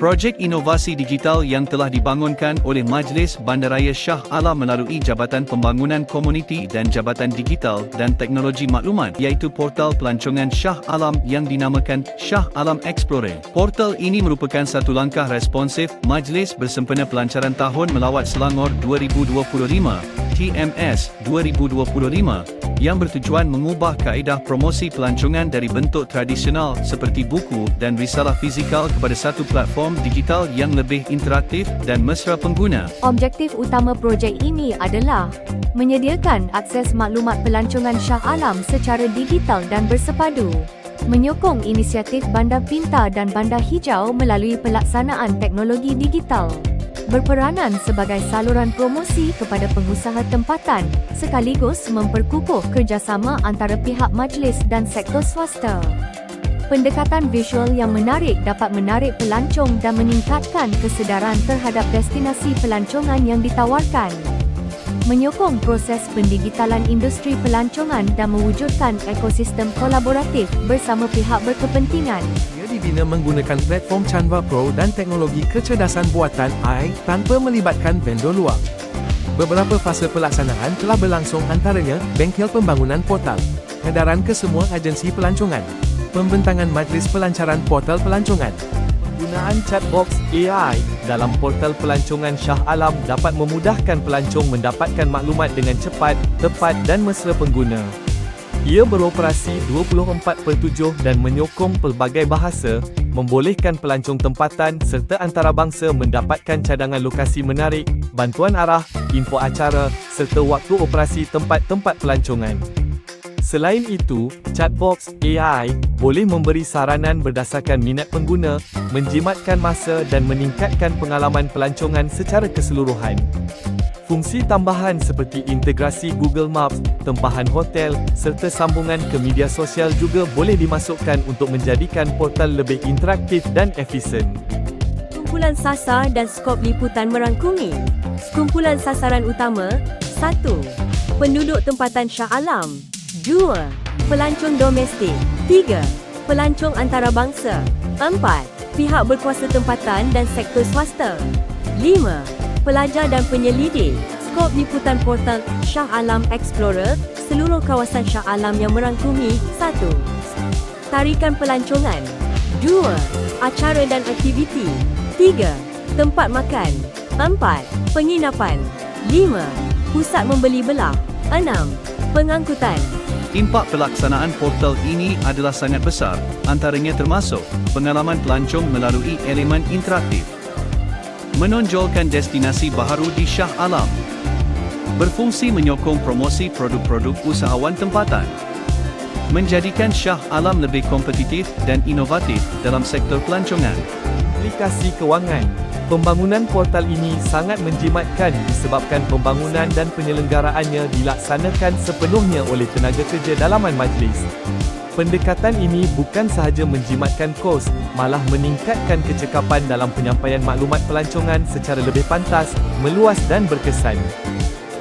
Projek inovasi digital yang telah dibangunkan oleh Majlis Bandaraya Shah Alam melalui Jabatan Pembangunan Komuniti dan Jabatan Digital dan Teknologi Maklumat iaitu portal pelancongan Shah Alam yang dinamakan Shah Alam Explorer. Portal ini merupakan satu langkah responsif Majlis bersempena pelancaran tahun melawat Selangor 2025 TMS 2025 yang bertujuan mengubah kaedah promosi pelancongan dari bentuk tradisional seperti buku dan risalah fizikal kepada satu platform digital yang lebih interaktif dan mesra pengguna. Objektif utama projek ini adalah menyediakan akses maklumat pelancongan Shah Alam secara digital dan bersepadu, menyokong inisiatif bandar pintar dan bandar hijau melalui pelaksanaan teknologi digital, berperanan sebagai saluran promosi kepada pengusaha tempatan sekaligus memperkukuh kerjasama antara pihak majlis dan sektor swasta. Pendekatan visual yang menarik dapat menarik pelancong dan meningkatkan kesedaran terhadap destinasi pelancongan yang ditawarkan. Menyokong proses pendigitalan industri pelancongan dan mewujudkan ekosistem kolaboratif bersama pihak berkepentingan. Dibina menggunakan platform Canva Pro dan teknologi kecerdasan buatan AI tanpa melibatkan vendor luar. Beberapa fasa pelaksanaan telah berlangsung antaranya bengkel pembangunan portal, edaran ke semua agensi pelancongan, pembentangan majlis pelancaran portal pelancongan, Penggunaan chatbox AI dalam portal pelancongan Shah Alam dapat memudahkan pelancong mendapatkan maklumat dengan cepat, tepat dan mesra pengguna. Ia beroperasi 24/7 dan menyokong pelbagai bahasa, membolehkan pelancong tempatan serta antarabangsa mendapatkan cadangan lokasi menarik, bantuan arah, info acara serta waktu operasi tempat-tempat pelancongan. Selain itu, chatbox AI boleh memberi saranan berdasarkan minat pengguna, menjimatkan masa dan meningkatkan pengalaman pelancongan secara keseluruhan. Fungsi tambahan seperti integrasi Google Maps, tempahan hotel serta sambungan ke media sosial juga boleh dimasukkan untuk menjadikan portal lebih interaktif dan efisien. Kumpulan sasar dan skop liputan merangkumi. Kumpulan sasaran utama 1. Penduduk tempatan Shah Alam 2. Pelancong domestik 3. Pelancong antarabangsa 4. Pihak berkuasa tempatan dan sektor swasta 5. Pelajar dan penyelidik Skop liputan portal Shah Alam Explorer Seluruh kawasan Shah Alam yang merangkumi 1. Tarikan pelancongan 2. Acara dan aktiviti 3. Tempat makan 4. Penginapan 5. Pusat membeli belah 6. Pengangkutan Impak pelaksanaan portal ini adalah sangat besar, antaranya termasuk pengalaman pelancong melalui elemen interaktif, menonjolkan destinasi baharu di Shah Alam, berfungsi menyokong promosi produk-produk usahawan tempatan, menjadikan Shah Alam lebih kompetitif dan inovatif dalam sektor pelancongan. Aplikasi kewangan Pembangunan portal ini sangat menjimatkan disebabkan pembangunan dan penyelenggaraannya dilaksanakan sepenuhnya oleh tenaga kerja dalaman majlis. Pendekatan ini bukan sahaja menjimatkan kos, malah meningkatkan kecekapan dalam penyampaian maklumat pelancongan secara lebih pantas, meluas dan berkesan.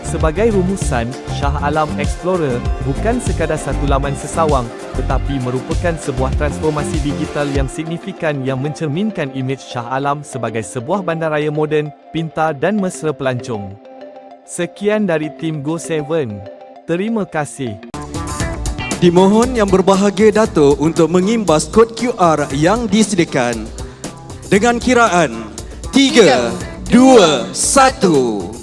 Sebagai rumusan, Shah Alam Explorer bukan sekadar satu laman sesawang, tetapi merupakan sebuah transformasi digital yang signifikan yang mencerminkan imej Shah Alam sebagai sebuah bandaraya moden, pintar dan mesra pelancong. Sekian dari tim Go7. Terima kasih. Dimohon yang berbahagia Dato untuk mengimbas kod QR yang disediakan. Dengan kiraan 3 2 1